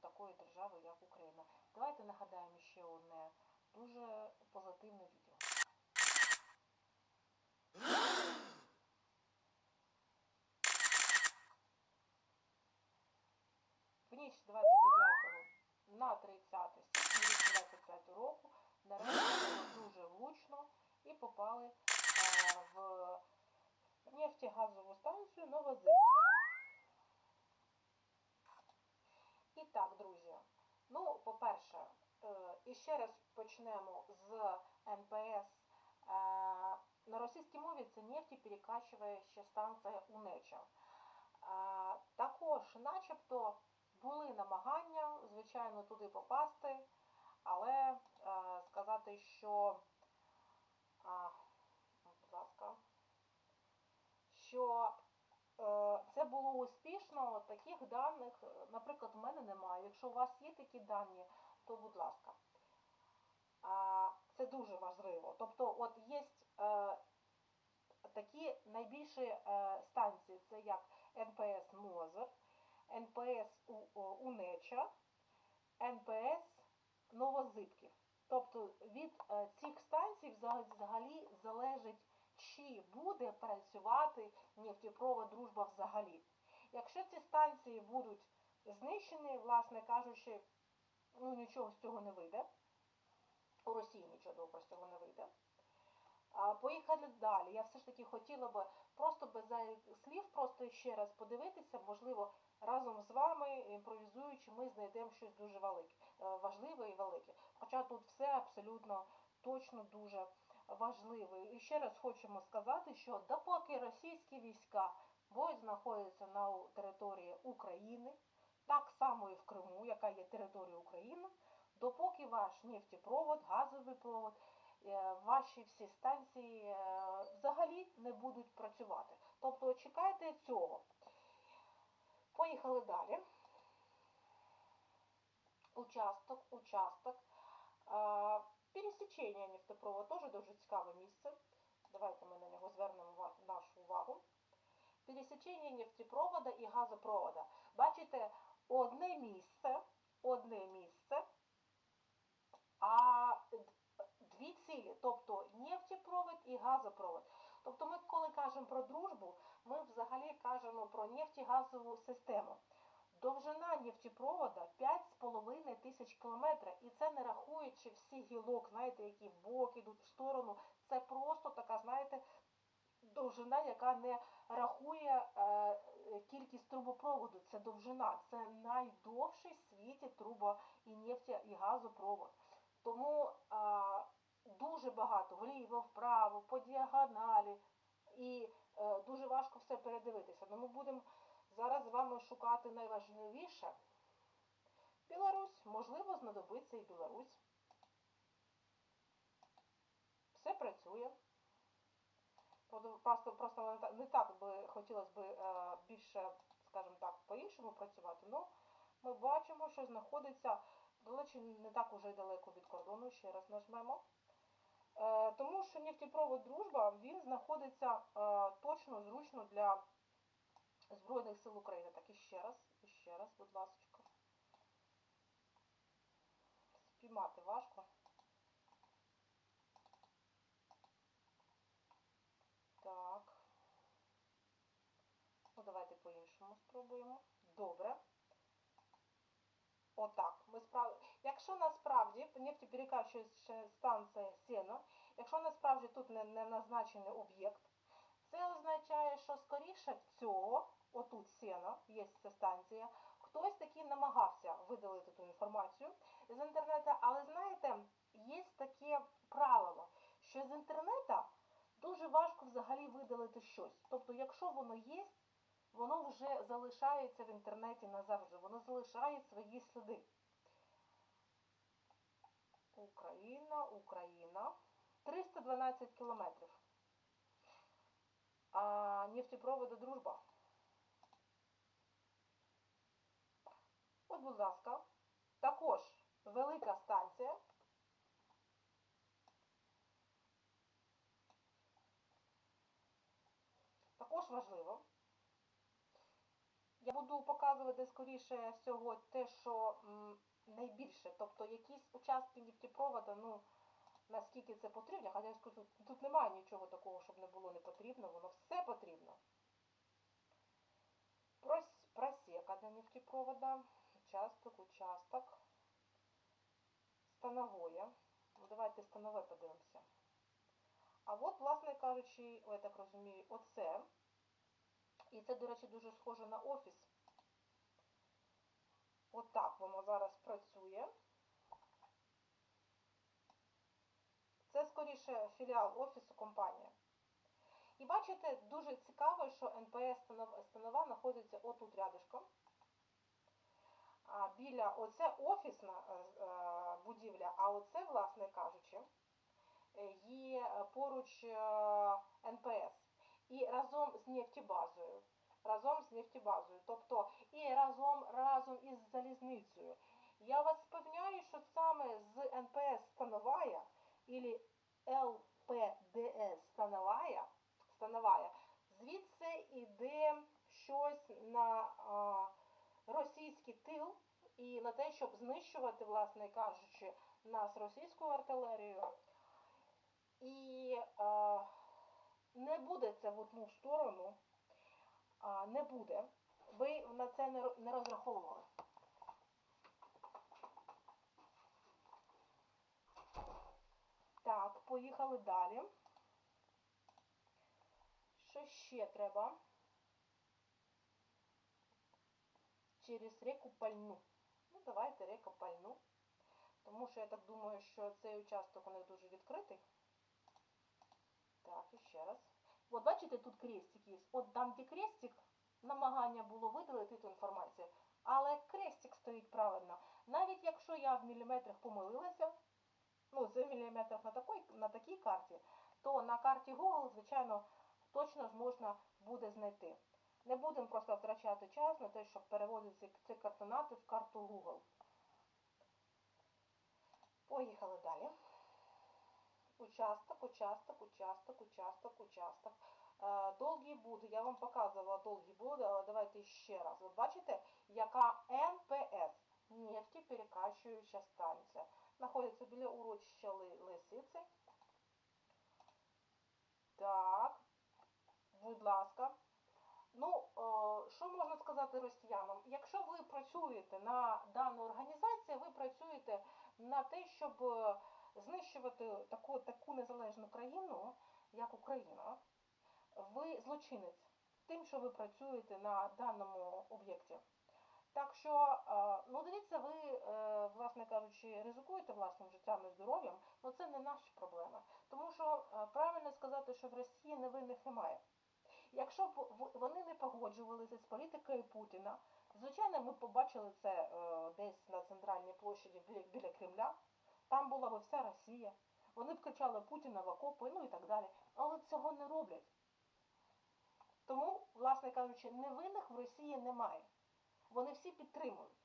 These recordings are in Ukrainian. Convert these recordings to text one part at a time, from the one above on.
такої держави, як Україна. Давайте нагадаємо ще одне дуже позитивне відео. В ніч 29 на 30 січня 2025 року нарешті дуже влучно і попали е, в нефтегазову станцію Новозибків. І так, друзі, ну, по-перше, е, і ще раз почнемо з НПС. Е, На російській мові це нефтеперекачуюча станція УНЕЧА. А, Також, начебто, були намагання, звичайно, туди попасти, але е, сказати, що, будь ласка, що е, це було успішно, таких даних, е, наприклад, в мене немає. Якщо у вас є такі дані, то будь ласка. Це дуже важливо. Тобто, от є е, такі найбільші е, станції, це як НПС Мозер, НПС Унеча, НПС Новозибків. Тобто від е, цих станцій взагалі залежить, чи буде працювати нефтепровод дружба взагалі. Якщо ці станції будуть знищені, власне кажучи, ну нічого з цього не вийде. У Росії нічого доброго з цього не вийде. Поїхали далі. Я все ж таки хотіла би просто без слів, просто ще раз подивитися, можливо, разом з вами, імпровізуючи, ми знайдемо щось дуже велике, е, важливе і велике. Хоча тут все абсолютно точно дуже важливе. І ще раз хочемо сказати, що допоки російські війська будуть знаходитися на території України, так само і в Криму, яка є територією України, допоки ваш нефтепровод, газовий провод, е, ваші всі станції е, взагалі не будуть працювати. Тобто чекайте цього. Поїхали далі. Участок, участок. Пересічення нефтепроводу теж дуже цікаве місце. Давайте ми на нього звернемо нашу увагу. Пересічення нефтепровода і газопровода. Бачите, одне місце, одне місце, а дві цілі, тобто нефтепровод і газопровод. Тобто ми, коли кажемо про дружбу, ми взагалі кажемо про нефтегазову систему. Довжина нефтепровода 5,5 тисяч кілометрів, і це не рахуючи всі гілок, знаєте, які в бок ідуть в сторону. Це просто така, знаєте, довжина, яка не рахує е, кількість трубопроводу. Це довжина, це найдовший в світі трубо і нефтя і газопровод. Тому а, дуже багато вліво, вправо, по діагоналі, і е, дуже важко все передивитися. Ну, ми будемо зараз вами шукати найважливіше. Білорусь, можливо, знадобиться і Білорусь. Все працює. Просто, не так- би хотілося б е, більше, скажімо так, по-іншому працювати. Ну, ми бачимо, що знаходиться далече не так уже й далеко від кордону, ще раз нажмемо. Е, тому що нефтепровод Дружба він знаходиться е, точно зручно для Збройних сил України. Так і ще раз, ще раз, будь ласка. Спіймати важко. Так. Ну, давайте по-іншому спробуємо. Добре. Отак. Ми справ... Якщо насправді нефтеперекачуюча станція Сіно, якщо насправді тут не, не назначений об'єкт, це означає, що скоріше всього, отут Сіно, є ця станція, хтось таки намагався видалити ту інформацію з інтернету, але знаєте, є таке правило, що з інтернету дуже важко взагалі видалити щось. Тобто, якщо воно є, воно вже залишається в інтернеті назавжди, воно залишає свої сліди. Україна, Україна. 312 кілометрів. А нефтепроводу дружба. Будь ласка, також велика станція. також важливо. Я буду показувати скоріше всього те, що найбільше, тобто якісь участки нефтепроводу, ну наскільки це потрібно, хоча я скажу, тут, немає нічого такого, щоб не було не потрібно, воно все потрібно. Прос- Просека для нефтепровода, участок, участок, становое. Ну, давайте станове подивимося. А от, власне кажучи, я так розумію, оце. І це, до речі, дуже схоже на офіс. Отак воно зараз працює. Це скоріше філіал офісу компанії. І бачите, дуже цікаво, що НПС станова знаходиться отут рядишком. А біля оце офісна е, е, будівля, а оце, власне кажучи, е, є поруч НПС. І разом з нефтебазою. Разом з нефтебазою. Тобто і разом, разом із залізницею. Я вас запевняю, що саме з НПС Становая или ЛПДС Становая, Становая звідси йде щось на російський тил і на те, щоб знищувати, власне кажучи, нас російською артилерією. І а, не буде це в одну сторону, а, не буде. Ви на це не розраховували. Так, поїхали далі. Що ще треба? Через реку Пальну. Ну, давайте реку Пальну. Тому що я так думаю, що цей участок у них дуже відкритий. Так, і ще раз. От бачите, тут крестик є. От там, де крестик, намагання було видалити ту інформацію. Але крестик стоїть правильно. Навіть якщо я в міліметрах помилилася, ну, це в міліметрах на такій, на такій карті, то на карті Google, звичайно, точно ж можна буде знайти. Не будемо просто втрачати час на те, щоб переводити ці, координати в карту Google. Поїхали далі. Участок, участок, участок, участок, участок. Е, Довгі буди. Я вам показувала довгі буди, але давайте ще раз. Ви бачите, яка НПС нефтеперекачуюча станція. Знаходиться біля урочища Лисиці. Так, будь ласка. Ну, е, що можна сказати росіянам? Якщо ви працюєте на дану організацію, ви працюєте на те, щоб е, знищувати таку, таку незалежну країну, як Україна, ви злочинець тим, що ви працюєте на даному об'єкті. Так що, е, ну дивіться, ви, власне кажучи, ризикуєте власним життям і здоров'ям, але це не наші проблеми. Тому що правильно сказати, що в Росії невинних немає. Якщо б вони не погоджувалися з політикою Путіна, звичайно, ми побачили це е, десь на центральній площаді біля, Кремля. Там була б вся Росія. Вони б кричали Путіна в окопи, ну і так далі. Але цього не роблять. Тому, власне кажучи, невинних в Росії немає. Вони всі підтримують.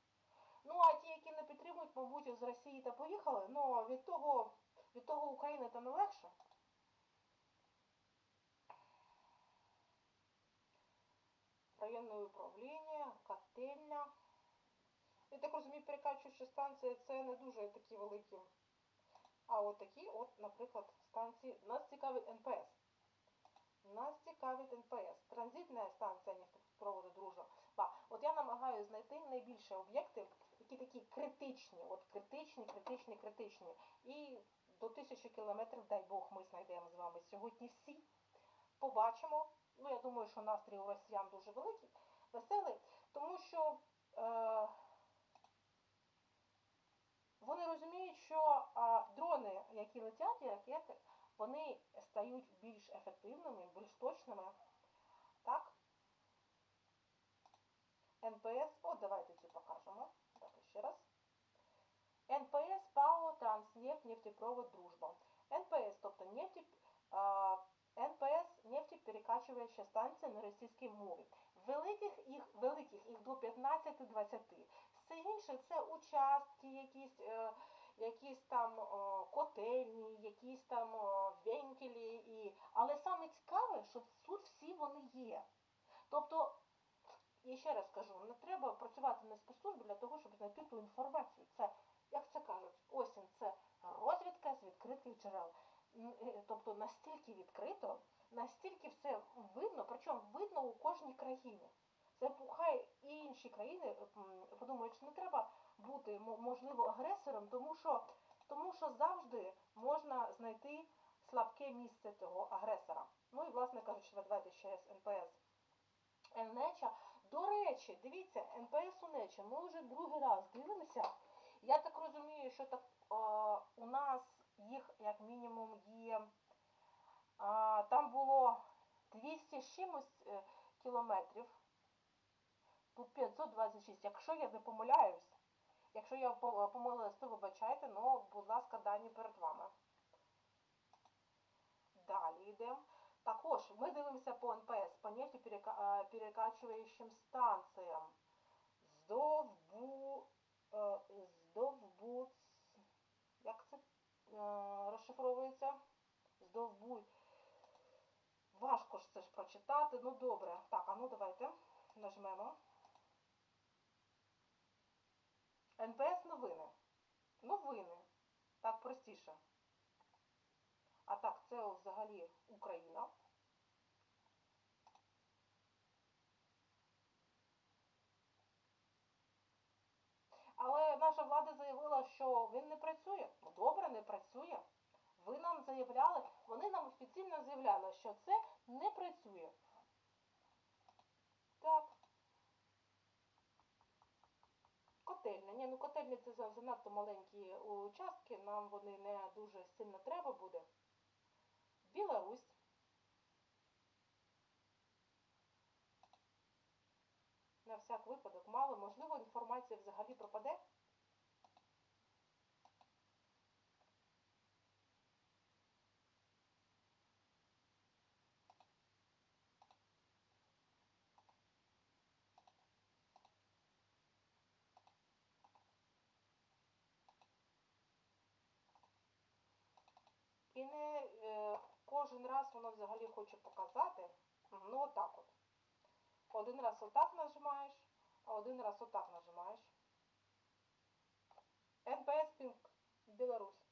Ну, а ті, які не підтримують, мабуть, з Росії та поїхали, ну від того, від того України то не легше. Районне управління, котельня. Я так розумію, перекачуюча станція це не дуже такі великі. А от такі, от, наприклад, станції. Нас цікавить НПС. Нас цікавить НПС. Транзитна станція нефтепроводу дружба. Ба, от я намагаюся знайти найбільше об'єкти, які такі критичні, от критичні, критичні, критичні. І до тисячі кілометрів, дай Бог, ми знайдемо з вами сьогодні всі. Побачимо. Ну, я думаю, що настрій у росіян дуже великий, веселий, тому що е, вони розуміють, що е, дрони, які летять, і ракети, вони стають більш ефективними, більш точними. Так? НПС, от давайте ці покажемо. Так, ще раз. НПС ПАО Транснефть нефтепровод Дружба. НПС, тобто нефті, а, НПС нефтеперекачуюча станція на російській мові. Великих їх, великих їх до 15-20. Все інше це участки, якісь, е, якісь там е, котельні, якісь там е, вентилі, і... але саме цікаве, що тут всі вони є. Тобто, я ще раз кажу, не треба працювати на спецслужбі для того, щоб знайти ту інформацію. Це, як це кажуть, осінь це розвідка з відкритих джерел. Е, Тобто настільки відкрито, настільки все видно, причому видно у кожній країні. Це хай і інші країни подумають, що не треба бути мо- можливо агресором, тому що, тому що завжди можна знайти слабке місце цього агресора. Ну і власне кажучи, давайте ще з НПС. НЕЧА. До речі, дивіться, НПС у НЕЧА, ми вже другий раз дивимося. Я так розумію, що так е, у нас їх як мінімум є. А, там було 200 з чимось е, кілометрів. Тут 526. Якщо я не помиляюсь, якщо я по- помилилась, то вибачайте, ну, будь ласка, дані перед вами. Далі йдемо. Також ми дивимося по НПС, по нефтеперекачуючим станціям. Здовбу, е, здовбуц, як це е, розшифровується? Здовбуй. Важко ж це ж прочитати. Ну добре. Так, а ну давайте нажмемо. НПС новини. Новини. Так простіше. А так, це взагалі Україна. Але наша влада заявила, що він не працює. Ну добре, не працює. Ви нам заявляли, вони нам офіційно заявляли, що це не працює. Так. Котельня. Ні, ну котельні це за- занадто маленькі участки, нам вони не дуже сильно треба буде. Білорусь. На всяк випадок мало, можливо, інформація взагалі пропаде. І не е, кожен раз воно взагалі хоче показати. Ну отак от. Один раз отак нажимаєш, а один раз отак нажимаєш. НПС Пінк, Білорусь.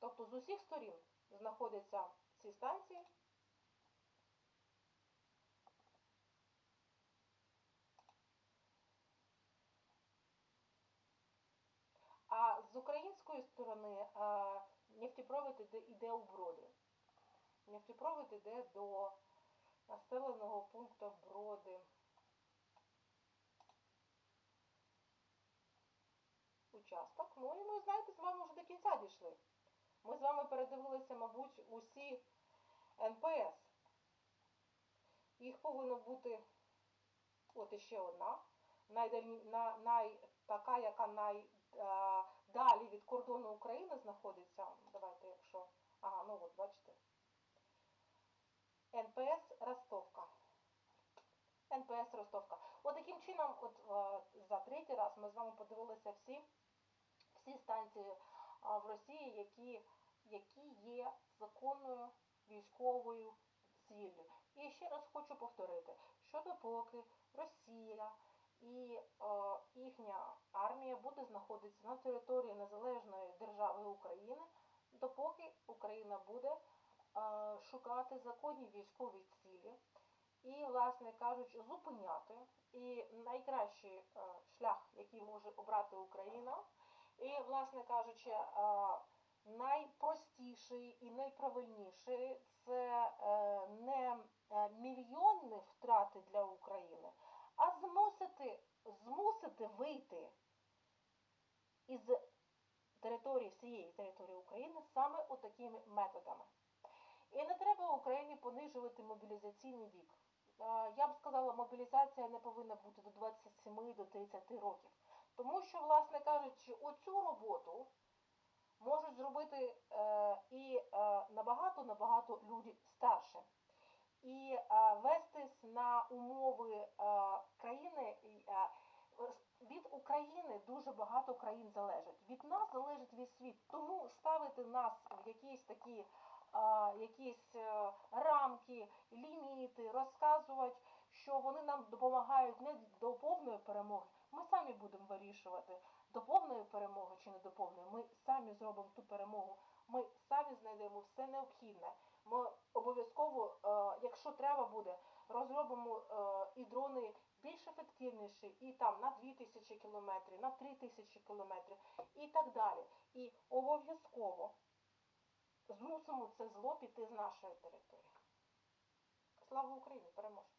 Тобто з усіх сторін знаходяться ці станції. А з української сторони нефтепровід іде, іде у броди. Нефтепровід іде до населеного пункту Броди. Участок. Ну і ми, знаєте, з вами вже до кінця дійшли. Ми з вами передивилися, мабуть, усі НПС. Їх повинно бути от іще одна. Найдальні, на, най, така, яка найдалі від кордону України знаходиться. Давайте, якщо. Ага, ну от, бачите. НПС Ростовка. НПС Ростовка. От таким чином, от е, за третій раз ми з вами подивилися всі, всі станції в Росії, які, які є законною військовою ціллю. І ще раз хочу повторити, що допоки Росія і е, їхня армія буде знаходитися на території незалежної держави України, допоки Україна буде е, шукати законні військові цілі і, власне кажучи, зупиняти. І найкращий е, шлях, який може обрати Україна, і, власне кажучи, е, найпростіший і найправильніший це е, не е, мільйонні втрати для України, а змусити, змусити вийти із території всієї території України саме отакими методами. І не треба Україні понижувати мобілізаційний вік. Я б сказала, мобілізація не повинна бути до 27 до 30 років. Тому що, власне кажучи, оцю роботу можуть зробити е, і е, набагато-набагато люди старше. І е, вестись на умови е, країни, е, від України дуже багато країн залежить. Від нас залежить весь світ. Тому ставити нас в якісь такі а, якісь рамки, ліміти, розказувати, що вони нам допомагають не до повної перемоги. Ми самі будемо вирішувати, до повної перемоги чи не до повної. Ми самі зробимо ту перемогу. Ми самі знайдемо все необхідне. Ми обов'язково, е, якщо треба буде, розробимо е, і дрони більш ефективніші, і там на 2000 кілометрів, на 3000 кілометрів і так далі. І обов'язково змусимо це зло піти з нашої території. Слава Україні! Переможемо!